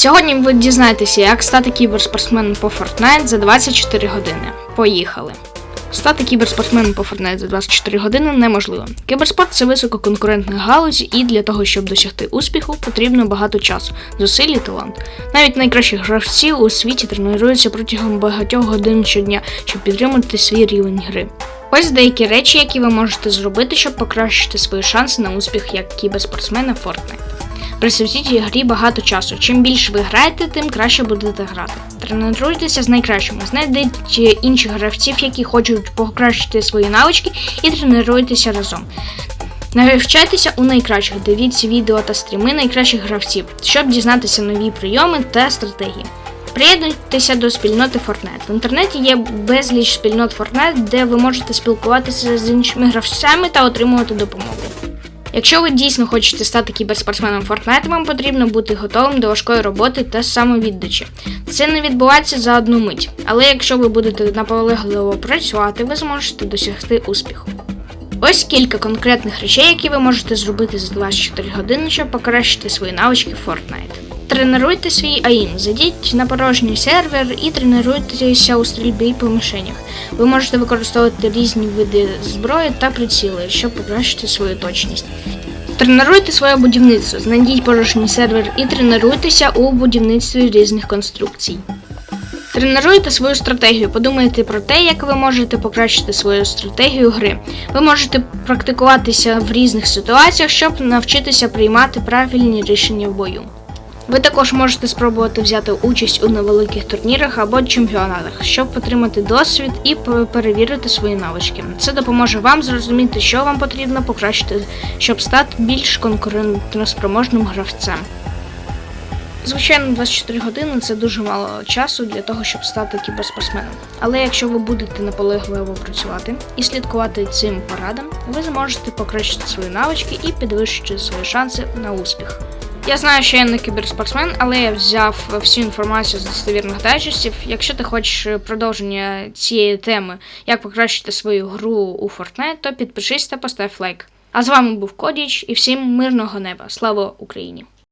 Сьогодні ви дізнаєтеся, як стати кіберспортсменом по Fortnite за 24 години. Поїхали! Стати кіберспортсменом по Fortnite за 24 години неможливо. Кіберспорт це висококонкурентна галузь, і для того, щоб досягти успіху, потрібно багато часу, зусиль і талант. Навіть найкращі гравці у світі тренуються протягом багатьох годин щодня, щоб підтримати свій рівень гри. Ось деякі речі, які ви можете зробити, щоб покращити свої шанси на успіх як кіберспортсмена Fortnite. Присвятіть грі багато часу. Чим більше ви граєте, тим краще будете грати. Тренуйтеся з найкращими, знайдіть інших гравців, які хочуть покращити свої навички, і тренуйтеся разом. Навчайтеся у найкращих, дивіться відео та стріми найкращих гравців, щоб дізнатися нові прийоми та стратегії. Приєднуйтеся до спільноти Fortnite. В інтернеті є безліч спільнот Fortnite, де ви можете спілкуватися з іншими гравцями та отримувати допомогу. Якщо ви дійсно хочете стати кіберспортсменом Fortnite, вам потрібно бути готовим до важкої роботи та самовіддачі. Це не відбувається за одну мить, але якщо ви будете наполегливо працювати, ви зможете досягти успіху. Ось кілька конкретних речей, які ви можете зробити за 24 години, щоб покращити свої навички в Fortnite. Тренуйте свій АІМ, зайдіть на порожній сервер і тренуйтеся у стрільбі по мишенях. Ви можете використовувати різні види зброї та приціли, щоб покращити свою точність. Тренуйте своє будівництво, знайдіть порожній сервер і тренуйтеся у будівництві різних конструкцій. Тренуйте свою стратегію, подумайте про те, як ви можете покращити свою стратегію гри. Ви можете практикуватися в різних ситуаціях, щоб навчитися приймати правильні рішення в бою. Ви також можете спробувати взяти участь у невеликих турнірах або чемпіонатах, щоб отримати досвід і перевірити свої навички. Це допоможе вам зрозуміти, що вам потрібно покращити, щоб стати більш конкурентноспроможним гравцем. Звичайно, 24 години це дуже мало часу для того, щоб стати кіберспортсменом. Але якщо ви будете наполегливо працювати і слідкувати цим порадам, ви зможете покращити свої навички і підвищити свої шанси на успіх. Я знаю, що я не кіберспортсмен, але я взяв всю інформацію з достовірних дайджестів. Якщо ти хочеш продовження цієї теми, як покращити свою гру у Fortnite, то підпишись та постав лайк. А з вами був Кодіч і всім мирного неба. Слава Україні!